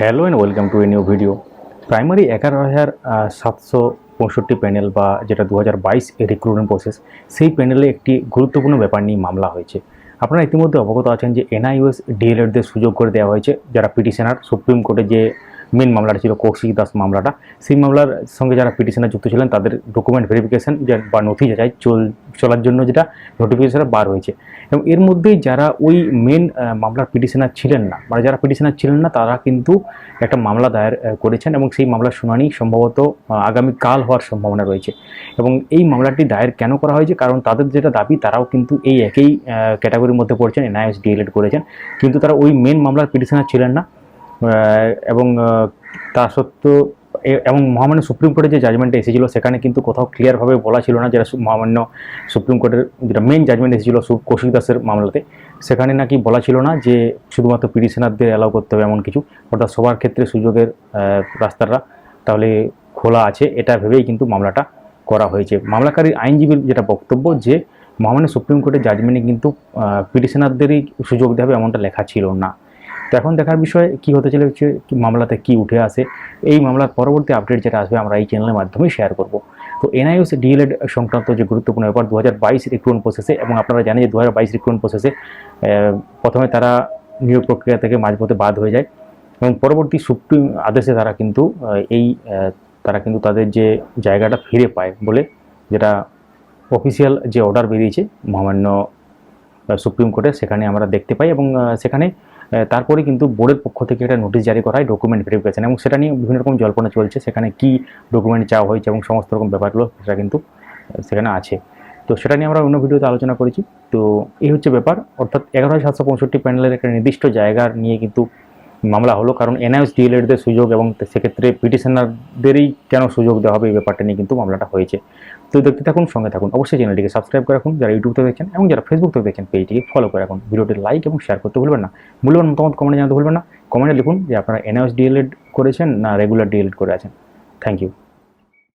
Hello and welcome to a new video primary এগারো হাজার সাতশো পঁয়ষট্টি প্যানেল বা যেটা দু হাজার বাইশ রিক্রুটমেন্ট প্রসেস সেই প্যানেলে একটি গুরুত্বপূর্ণ ব্যাপার নিয়ে মামলা হয়েছে। আপনারা ইতিমধ্যে অবগত আছেন যে এনআইওএস ডিএলএডদের সুযোগ করে দেওয়া হয়েছে, যারা পিটিশনার, সুপ্রিম কোর্টে যে মেন মামলাটা ছিল কৌশিক দাস মামলাটা। সেই মামলার সঙ্গে যারা পিটিশনে যুক্ত ছিলেন, তাদের ডকুমেন্ট ভেরিফিকেশন বা নথি যাচাই চল, চলার জন্য যেটা নোটিফিকেশন বার হয়েছে। এবং এর মধ্যেই যারা ওই মেন মামলার পিটিশনার ছিলেন না মানে যারা পিটিশনার ছিলেন না, তারা কিন্তু একটা মামলা দায়ের করেছেন এবং সেই মামলার শুনানি সম্ভবত আগামীকাল হওয়ার সম্ভাবনা রয়েছে। এবং এই মামলাটি দায়ের কেন করা হয়েছে? কারণ তাদের যেটা দাবি, তারাও কিন্তু এই একই ক্যাটাগরির মধ্যে পড়ছেন, এনআইএস ডিএলএড করেছেন। কিন্তু তারা ওই মেন মামলার পিটিশনার ছিলেন না। এবং তা সত্ত্বেও এবং মহামান্য সুপ্রিম কোর্টের যে জাজমেন্টটা এসেছিল সেখানে কিন্তু কোথাও ক্লিয়ারভাবে বলা ছিল না যেটা মহামান্য সুপ্রিম কোর্টের যেটা মেন জাজমেন্ট এসেছিল কৌশিক দাসের মামলাতে। সেখানে নাকি বলা ছিল না যে শুধুমাত্র পিটিশনারদের অ্যালাউ করতে হবে এমন কিছু। অর্থাৎ সবার ক্ষেত্রে সুযোগের রাস্তাটা তাহলে খোলা আছে, এটা ভেবেই কিন্তু মামলাটা করা হয়েছে। মামলাকারীর আইনজীবীর যেটা বক্তব্য যে মহামান্য সুপ্রিম কোর্টের জাজমেন্টে কিন্তু পিটিশনারদেরই সুযোগ দেবে এমনটা লেখা ছিল না। তো এখন দেখার বিষয় কি হতে চলেছে মামলাতে কি উঠে আসে, এই মামলার পরবর্তী আপডেট যেটা আসবে আমরা এই চ্যানেলের মাধ্যমেই শেয়ার করব। তো এনআইওস ডিএলএড সংক্রান্ত যে গুরুত্বপূর্ণ ব্যাপার দু হাজার বাইশ রিক্রুটমেন্ট প্রসেসে এবং আপনারা জানেন যে দু হাজার বাইশ রিক্রুটমেন্ট প্রসেসে প্রথমে তারা নিয়োগ প্রক্রিয়া থেকে মাঝপথে বাদ হয়ে যায়, এবং পরবর্তী সুপ্রিম আদেশে তারা কিন্তু এই তারা কিন্তু তাদের যে জায়গাটা ফিরে পায় বলে যেটা অফিসিয়াল যে অর্ডার বেরিয়েছে, মহামান্য সুপ্রিম কোর্টে, সেখানে আমরা দেখতে পাই এবং সেখানে তারপরে কিন্তু বোর্ডের পক্ষ থেকে একটা নোটিশ জারি করা হয় ডকুমেন্ট ভেরিফিকেশন এবং সেটা নিয়ে বিভিন্ন রকম জল্পনা চলছে, সেখানে কি ডকুমেন্ট চাওয়া হয়েছে এবং সমস্ত রকম ব্যাপারগুলো সেটা কিন্তু সেখানে আছে। তো সেটা নিয়ে আমরা অন্য ভিডিওতে আলোচনা করেছি। তো এই হচ্ছে ব্যাপার। অর্থাৎ এগারো সাতশো পঁয়ষট্টি প্যানেলের একটা নির্দিষ্ট জায়গার নিয়ে কিন্তু মামলা হলো। কারণ এনআইএস ডিএলএডদের সুযোগ এবং সেক্ষেত্রে পিটিশনারদেরই কেন সুযোগ দেওয়া হবে এই ব্যাপারটা নিয়ে কিন্তু মামলাটা হয়েছে। তো দেখতে থাকুন, সঙ্গে থাকুন। অবশ্যই চ্যানেলটিকে সাবস্ক্রাইব করে রাখুন, যারা ইউটিউব থেকে দেখছেন এবং যারা ফেসবুক থেকে দেখছেন পেজটিকে ফলো করে রাখুন। ভিডিওটি লাইক এবং শেয়ার করতে ভুলবেন না। মূল্যবান মতামত কমেন্টে জানাতে ভুলবেন না। কমেন্টে লিখুন যে আপনারা এনআইএস ডিএলএড করেছেন না রেগুলার ডিএলএড করে আছেন। Thank you